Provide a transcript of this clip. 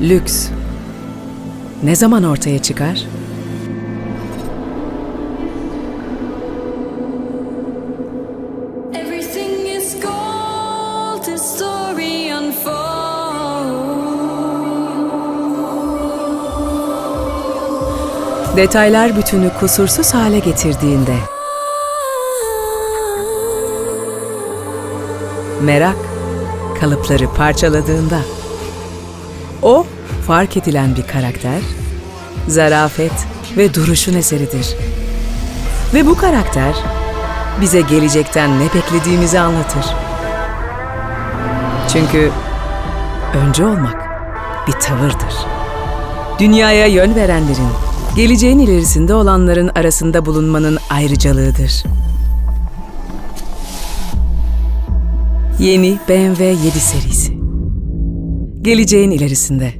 Lüks. Ne zaman ortaya çıkar? Detaylar bütünü kusursuz hale getirdiğinde. Merak kalıpları parçaladığında o fark edilen bir karakter, zarafet ve duruşun eseridir. Ve bu karakter bize gelecekten ne beklediğimizi anlatır. Çünkü önce olmak bir tavırdır. Dünyaya yön verenlerin, geleceğin ilerisinde olanların arasında bulunmanın ayrıcalığıdır. Yeni BMW 7 serisi. Geleceğin ilerisinde.